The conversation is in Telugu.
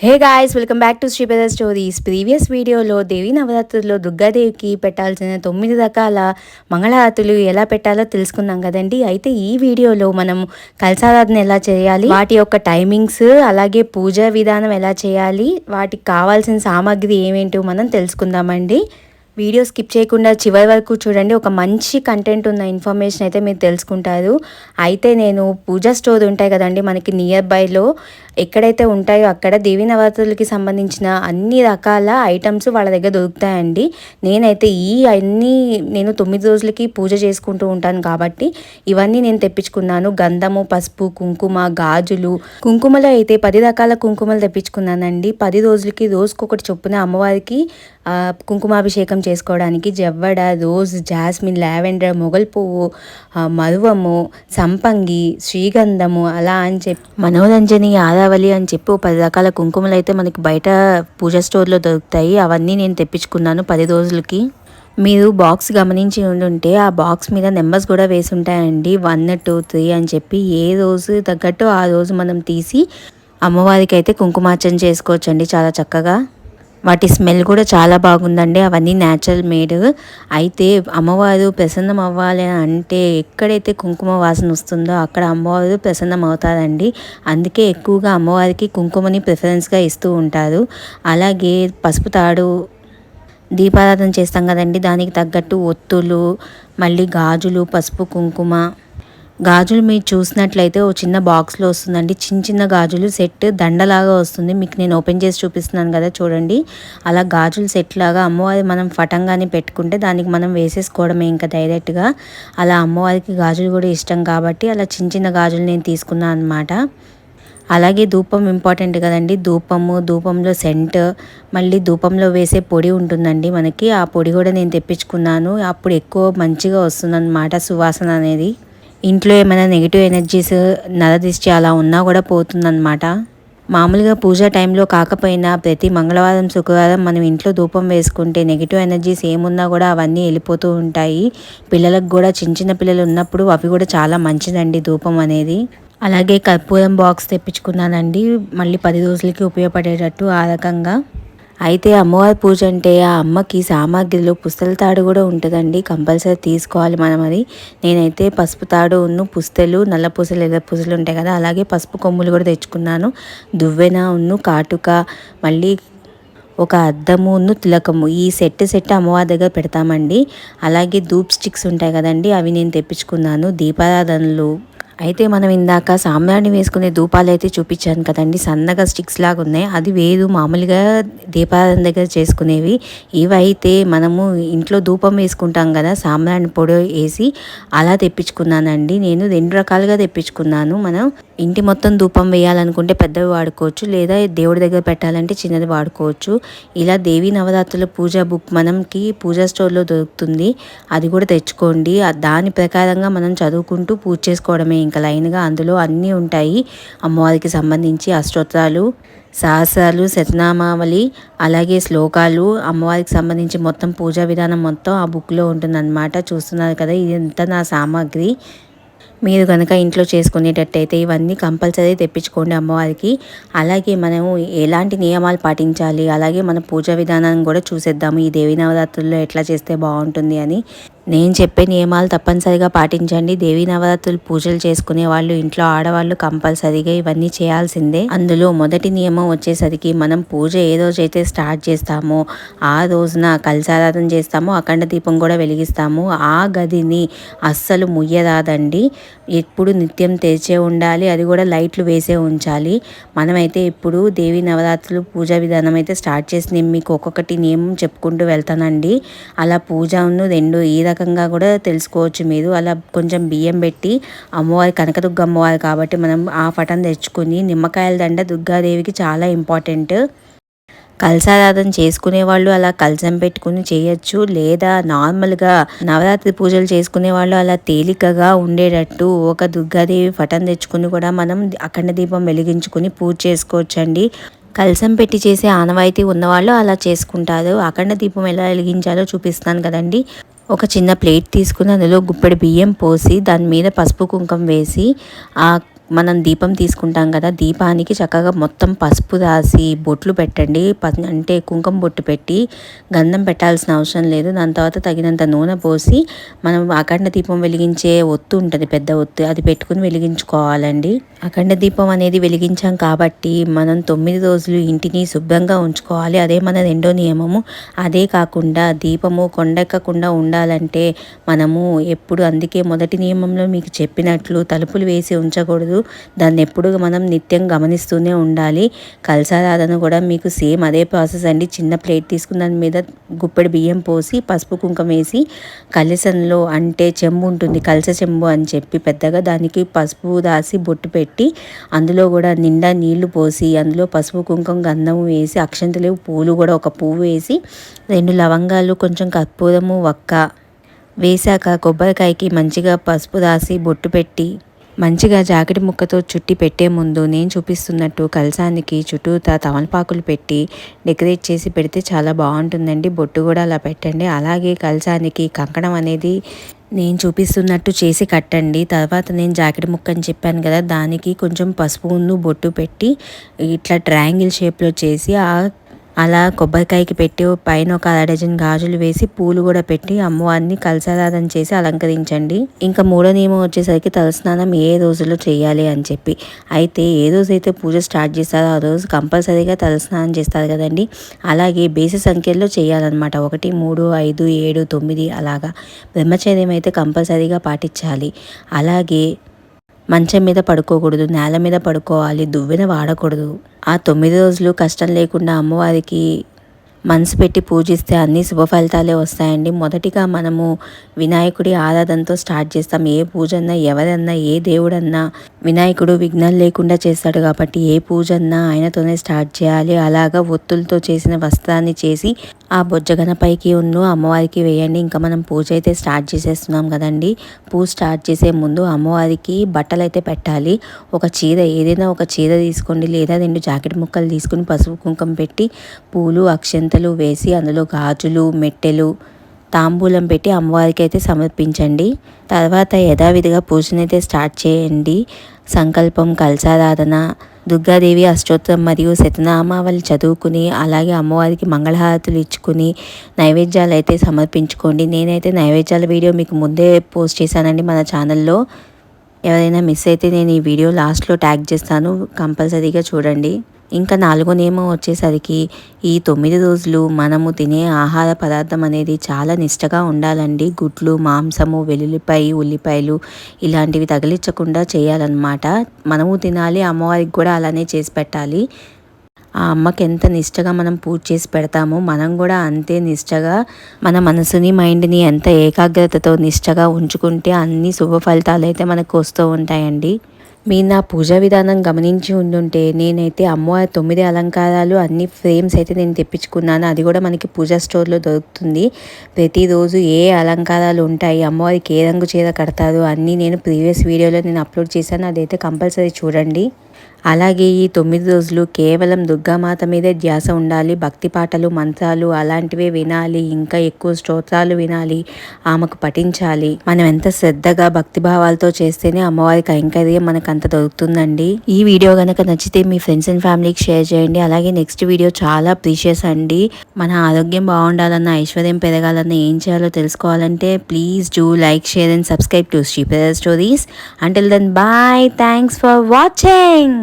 Hey guys welcome back to Sripada stories previous వీడియోలో దేవి నవరాత్రుల్లో దుర్గాదేవికి పెట్టాల్సిన తొమ్మిది రకాల మంగళహారతులు ఎలా పెట్టాలో తెలుసుకుందాం కదండి. అయితే ఈ వీడియోలో మనం కలసారాధన ఎలా చేయాలి వాటి యొక్క టైమింగ్స్ అలాగే పూజా విధానం ఎలా చేయాలి వాటికి కావాల్సిన సామాగ్రి ఏమేంటో మనం తెలుసుకుందామండి. వీడియో స్కిప్ చేయకుండా చివరి వరకు చూడండి. ఒక మంచి కంటెంట్ ఉన్న ఇన్ఫర్మేషన్ అయితే మీరు తెలుసుకుంటారు. అయితే నేను పూజా స్టోర్ ఉంటాయి కదండి మనకి నియర్ బైలో ఎక్కడైతే ఉంటాయో అక్కడ దేవీ నవరాత్రులకి సంబంధించిన అన్ని రకాల ఐటమ్స్ వాళ్ళ దగ్గర దొరుకుతాయండి. నేనైతే ఈ అన్ని నేను తొమ్మిది రోజులకి పూజ చేసుకుంటూ ఉంటాను కాబట్టి ఇవన్నీ నేను తెప్పించుకున్నాను. గంధము పసుపు కుంకుమ గాజులు. కుంకుమలో అయితే పది రకాల కుంకుమలు తెప్పించుకున్నానండి. పది రోజులకి రోజుకొకటి చొప్పున అమ్మవారికి కుంకుమాభిషేకం చేసుకోవడానికి జవ్వడ రోజ్ జాస్మిన్ లావెండర్ మొగల్ పువ్వు మరువము సంపంగి శ్రీగంధము అలా అని చెప్పి మనోరంజని ఆరావళి అని చెప్పి పది రకాల కుంకుమలు అయితే మనకి బయట పూజ స్టోర్లో దొరుకుతాయి. అవన్నీ నేను తెప్పించుకున్నాను పది రోజులకి. మీరు బాక్స్ గమనించి ఉండుంటే ఆ బాక్స్ మీద నెంబర్స్ కూడా వేసి ఉంటాయండి. వన్ టూ త్రీ అని చెప్పి ఏ రోజు తగ్గట్టు ఆ రోజు మనం తీసి అమ్మవారికి అయితే కుంకుమార్చన చేసుకోవచ్చండి చాలా చక్కగా. వాటి స్మెల్ కూడా చాలా బాగుందండి. అవన్నీ న్యాచురల్ మేడ్ అయితే అమ్మవారు ప్రసన్నం అవ్వాలి అంటే ఎక్కడైతే కుంకుమ వాసన వస్తుందో అక్కడ అమ్మవారు ప్రసన్నం అవుతారండి. అందుకే ఎక్కువగా అమ్మవారికి కుంకుమని ప్రిఫరెన్స్గా ఇస్తూ ఉంటారు. అలాగే పసుపు తాడు దీపారాధన చేస్తాం కదండి. దానికి తగ్గట్టు ఒత్తులు మళ్ళీ గాజులు పసుపు కుంకుమ గాజులు మీరు చూసినట్లయితే ఓ చిన్న బాక్స్లో వస్తుందండి. చిన్న చిన్న గాజులు సెట్ దండలాగా వస్తుంది. మీకు నేను ఓపెన్ చేసి చూపిస్తున్నాను కదా చూడండి. అలా గాజులు సెట్ లాగా అమ్మవారి మనం ఫటంగానే పెట్టుకుంటే దానికి మనం వేసేసుకోవడమే ఇంకా డైరెక్ట్గా. అలా అమ్మవారికి గాజులు కూడా ఇష్టం కాబట్టి అలా చిన్న చిన్న గాజులు నేను తీసుకున్నాను అనమాట అలాగే ధూపం ఇంపార్టెంట్ కదండి. ధూపము ధూపంలో సెంట్ మళ్ళీ ధూపంలో వేసే పొడి ఉంటుందండి మనకి. ఆ పొడి కూడా నేను తెప్పించుకున్నాను. అప్పుడు ఎక్కువ మంచిగా వస్తుందన్నమాట సువాసన అనేది. ఇంట్లో ఏమైనా నెగిటివ్ ఎనర్జీస్ నరదిష్టి అలా ఉన్నా కూడా పోతుందన్నమాట. మామూలుగా పూజ టైంలో కాకపోయినా ప్రతి మంగళవారం శుక్రవారం మనం ఇంట్లో ధూపం వేసుకుంటే నెగిటివ్ ఎనర్జీస్ ఏమున్నా కూడా అవన్నీ వెళ్ళిపోతూ ఉంటాయి. పిల్లలకు కూడా చిన్న చిన్న పిల్లలు ఉన్నప్పుడు అవి కూడా చాలా మంచిదండి ధూపం అనేది. అలాగే కర్పూరం బాక్స్ తెప్పించుకున్నానండి. మళ్ళీ పది రోజులకి ఉపయోగపడేటట్టు ఆ రకంగా. అయితే అమ్మవారి పూజ అంటే ఆ అమ్మకి సామాగ్రిలో పుస్తల తాడు కూడా ఉంటుందండి. కంపల్సరీ తీసుకోవాలి మనం అది. నేనైతే పసుపు తాడు ఉన్ను పుస్తలు నల్ల పూసలు ఎర్ర పూసలు ఉంటాయి కదా అలాగే పసుపు కొమ్ములు కూడా తెచ్చుకున్నాను. దువ్వెన ఉన్ను కాటుక మళ్ళీ ఒక అద్దము తిలకము. ఈ సెట్ సెట్ అమ్మవారి దగ్గర పెడతామండి. అలాగే ధూప్ స్టిక్స్ ఉంటాయి కదండి అవి నేను తెప్పించుకున్నాను. దీపారాధనలు అయితే మనం ఇందాక సామ్రాణి వేసుకునే ధూపాలు అయితే చూపించాను కదండి. సన్నగా స్టిక్స్ లాగా ఉన్నాయి అది వేరు. మామూలుగా దీపారం దగ్గర చేసుకునేవి. ఇవైతే మనము ఇంట్లో ధూపం వేసుకుంటాం కదా సామ్రాణి పొడి వేసి అలా తెప్పించుకున్నానండి. నేను రెండు రకాలుగా తెప్పించుకున్నాను. మనం ఇంటి మొత్తం ధూపం వేయాలనుకుంటే పెద్దవి వాడుకోవచ్చు లేదా దేవుడి దగ్గర పెట్టాలంటే చిన్నది వాడుకోవచ్చు. ఇలా దేవీ నవరాత్రుల పూజ బుక్ మనకి పూజా స్టోర్లో దొరుకుతుంది. అది కూడా తెచ్చుకోండి. దాని ప్రకారంగా మనం చదువుకుంటూ పూజ చేసుకోవడమే. ఇంకా లైన్గా అందులో అన్నీ ఉంటాయి. అమ్మవారికి సంబంధించి అష్టోత్తరాలు సహస్రాలు శతనామావళి అలాగే శ్లోకాలు. అమ్మవారికి సంబంధించి మొత్తం పూజా విధానం మొత్తం ఆ బుక్లో ఉంటుందన్నమాట. చూస్తున్నారు కదా ఇదంతా నా సామాగ్రి. మీరు కనుక ఇంట్లో చేసుకునేటట్టయితే ఇవన్నీ కంపల్సరీ తెప్పించుకోండి అమ్మవారికి. అలాగే మనము ఎలాంటి నియమాలు పాటించాలి? అలాగే మన పూజా విధానాన్ని కూడా చూసేద్దాము. ఈ దేవి నవరాత్రుల్లో ఎట్లా చేస్తే బాగుంటుంది అని. నేను చెప్పే నియమాలు తప్పనిసరిగా పాటించండి. దేవీ నవరాత్రులు పూజలు చేసుకునే వాళ్ళు ఇంట్లో ఆడవాళ్ళు కంపల్సరిగా ఇవన్నీ చేయాల్సిందే. అందులో మొదటి నియమం వచ్చేసరికి మనం పూజ ఏ రోజైతే స్టార్ట్ చేస్తామో ఆ రోజున కలసారాధన చేస్తామో అఖండ దీపం కూడా వెలిగిస్తాము. ఆ గదిని అస్సలు ముయ్యరాదండి. ఎప్పుడు నిత్యం తెరిచే ఉండాలి అది కూడా లైట్లు వేసే ఉంచాలి. మనమైతే ఇప్పుడు దేవి నవరాత్రులు పూజా విధానం అయితే స్టార్ట్ చేసి నేను మీకు ఒక్కొక్కటి నియమం చెప్పుకుంటూ వెళ్తానండి. అలా పూజను రెండు ఈ రకంగా కూడా తెలుసుకోవచ్చు మీరు. అలా కొంచెం బియ్యం పెట్టి అమ్మవారి కనకదుర్గమ్మవారు కాబట్టి మనం ఆ పటం తెచ్చుకుని నిమ్మకాయల దండ దుర్గాదేవికి చాలా ఇంపార్టెంట్. కలసారాధన చేసుకునే వాళ్ళు అలా కలసం పెట్టుకుని చేయొచ్చు. లేదా నార్మల్గా నవరాత్రి పూజలు చేసుకునే వాళ్ళు అలా తేలికగా ఉండేటట్టు ఒక దుర్గాదేవి పటం తెచ్చుకుని కూడా మనం అఖండ దీపం వెలిగించుకుని పూజ చేసుకోవచ్చండి. కలసం పెట్టి చేసే ఆనవాయితీ ఉన్నవాళ్ళు అలా చేసుకుంటారు. అఖండ దీపం ఎలా వెలిగించాలో చూపిస్తాను కదండి. ఒక చిన్న ప్లేట్ తీసుకుని అందులో గుప్పెడి బియ్యం పోసి దాని మీద పసుపు కుంకం వేసి ఆ మనం దీపం తీసుకుంటాం కదా దీపానికి చక్కగా మొత్తం పసుపు రాసి బొట్లు పెట్టండి. అంటే కుంకుమ బొట్టు పెట్టి గంధం పెట్టాల్సిన అవసరం లేదు. దాని తర్వాత తగినంత నూనె పోసి మనం అఖండ దీపం వెలిగించే ఒత్తు ఉంటుంది పెద్ద ఒత్తు. అది పెట్టుకుని వెలిగించుకోవాలండి. అఖండ దీపం అనేది వెలిగించాం కాబట్టి మనం తొమ్మిది రోజులు ఇంటిని శుభ్రంగా ఉంచుకోవాలి. అదే మన రెండో నియమము. అదే కాకుండా దీపము కొండెక్కకుండా ఉండాలంటే మనము ఎప్పుడు అందుకే మొదటి నియమంలో మీకు చెప్పినట్లు తలుపులు వేసి ఉంచకూడదు. దాన్ని ఎప్పుడు మనం నిత్యం గమనిస్తూనే ఉండాలి. కలసారాధన కూడా మీకు సేమ్ అదే ప్రాసెస్ అండి. చిన్న ప్లేట్ తీసుకున్న దాని మీద గుప్పెడు బియ్యం పోసి పసుపు కుంకం వేసి కలసంలో అంటే చెంబు ఉంటుంది కలస చెంబు అని చెప్పి పెద్దగా దానికి పసుపు దాసి బొట్టు పెట్టి అందులో కూడా నిండా నీళ్ళు పోసి అందులో పసుపు కుంకం గంధం వేసి అక్షంతలు పూలు కూడా ఒక పువ్వు వేసి రెండు లవంగాలు కొంచెం కర్పూరము ఒక్క వేశాక కొబ్బరికాయకి మంచిగా పసుపు రాసి బొట్టు పెట్టి మంచిగా జాకెట్ ముక్కతో చుట్టి పెట్టే ముందు నేను చూపిస్తున్నట్టు కలసానికి చుట్టూతా తమలపాకులు పెట్టి డెకరేట్ చేసి పెడితే చాలా బాగుంటుందండి. బొట్టు కూడా అలా పెట్టండి. అలాగే కలసానికి కంకణం అనేది నేను చూపిస్తున్నట్టు చేసి కట్టండి. తర్వాత నేను జాకెట్ ముక్క అని చెప్పాను కదా దానికి కొంచెం పసుపు బొట్టు పెట్టి ఇట్లా ట్రయాంగిల్ షేప్లో చేసి ఆ అలా కొబ్బరికాయకి పెట్టి పైన ఒక అర డజన్ గాజులు వేసి పూలు కూడా పెట్టి అమ్మవారిని కలసారాధన చేసి అలంకరించండి. ఇంకా మూడో నియమం వచ్చేసరికి తలస్నానం ఏ రోజులో చేయాలి అని చెప్పి. అయితే ఏ రోజైతే పూజ స్టార్ట్ చేస్తారో ఆ రోజు కంపల్సరీగా తలస్నానం చేస్తారు కదండి. అలాగే బేసి సంఖ్యలో చేయాలన్నమాట. ఒకటి మూడు ఐదు ఏడు తొమ్మిది అలాగా. బ్రహ్మచర్యం అయితే కంపల్సరీగా పాటించాలి. అలాగే మంచం మీద పడుకోకూడదు నేల మీద పడుకోవాలి దువ్వెన వాడకూడదు. ఆ తొమ్మిది రోజులు కష్టం లేకుండా అమ్మవారికి మనసు పెట్టి పూజిస్తే అన్ని శుభ ఫలితాలే వస్తాయండి. మొదటిగా మనము వినాయకుడి ఆరాధనతో స్టార్ట్ చేస్తాం. ఏ పూజ అన్నా ఎవరన్నా ఏ దేవుడన్నా వినాయకుడు విఘ్నాలు లేకుండా చేస్తాడు కాబట్టి ఏ పూజన్నా ఆయనతోనే స్టార్ట్ చేయాలి. అలాగా ఒత్తులతో చేసిన వస్త్రాన్ని చేసి ఆ బొజ్జగనపైకి ఉన్న అమ్మవారికి వేయండి. ఇంకా మనం పూజ అయితే స్టార్ట్ చేసేస్తున్నాం కదండి. పూజ స్టార్ట్ చేసే ముందు అమ్మవారికి బట్టలు అయితే పెట్టాలి. ఒక చీర ఏదైనా ఒక చీర తీసుకోండి. లేదా రెండు జాకెట్ ముక్కలు తీసుకుని పసుపు కుంకం పెట్టి పూలు అక్షంతలు వేసి అందులో గాజులు మెట్టెలు తాంబూలం పెట్టి అమ్మవారికి అయితే సమర్పించండి. తర్వాత యథావిధిగా పూజనైతే స్టార్ట్ చేయండి. సంకల్పం కలసారాధన దుర్గాదేవి అష్టోత్తరం మరియు శతనామావళి చదువుకుని అలాగే అమ్మవారికి మంగళహారతులు ఇచ్చుకుని నైవేద్యాలు అయితే సమర్పించుకోండి. నేనైతే నైవేద్యాల వీడియో మీకు ముందే పోస్ట్ చేశానండి మన ఛానల్లో. ఎవరైనా మిస్ అయితే నేను ఈ వీడియో లాస్ట్లో ట్యాగ్ చేస్తాను. కంపల్సరీగా చూడండి. ఇంకా నాలుగో నియమం వచ్చేసరికి ఈ తొమ్మిది రోజులు మనము తినే ఆహార పదార్థం అనేది చాలా నిష్టగా ఉండాలండి. గుడ్లు మాంసము వెల్లుల్లిపాయ ఉల్లిపాయలు ఇలాంటివి తగిలించకుండా చేయాలన్నమాట. మనము తినాలి అమ్మవారికి కూడా అలానే చేసి పెట్టాలి. ఆ అమ్మకి ఎంత నిష్టగా మనం పూజ చేసి పెడతామో మనం కూడా అంతే నిష్టగా మన మనసుని మైండ్ని ఎంత ఏకాగ్రతతో నిష్టగా ఉంచుకుంటే అన్ని శుభ ఫలితాలు అయితే మనకు వస్తూ ఉంటాయండి. మీరు నా పూజా విధానం గమనించి ఉండుంటే నేనైతే అమ్మవారి తొమ్మిది అలంకారాలు అన్ని ఫ్రేమ్స్ అయితే నేను తెప్పించుకున్నాను. అది కూడా మనకి పూజా స్టోర్లో దొరుకుతుంది. ప్రతిరోజు ఏ అలంకారాలు ఉంటాయి అమ్మవారికి ఏ రంగు చీర కడతారు అన్నీ నేను ప్రీవియస్ వీడియోలో నేను అప్లోడ్ చేశాను. అదైతే కంపల్సరీ చూడండి. అలాగే ఈ తొమ్మిది రోజులు కేవలం దుర్గామాత మీదే ధ్యాస ఉండాలి. భక్తి పాటలు మంత్రాలు అలాంటివే వినాలి. ఇంకా ఎక్కువ స్తోత్రాలు వినాలి. ఆమెకు పఠించాలి. మనం ఎంత శ్రద్ధగా భక్తి భావాలతో చేస్తేనే అమ్మవారి కైంకర్యం మనకు అంత దొరుకుతుందండి. ఈ వీడియో కనుక నచ్చితే మీ ఫ్రెండ్స్ అండ్ ఫ్యామిలీకి షేర్ చేయండి. అలాగే నెక్స్ట్ వీడియో చాలా ప్రీషియస్ అండి. మన ఆరోగ్యం బాగుండాలన్న ఐశ్వర్యం పెరగాలన్న ఏం చేయాలో తెలుసుకోవాలంటే please do like share and subscribe to Sri stories until then bye thanks for watching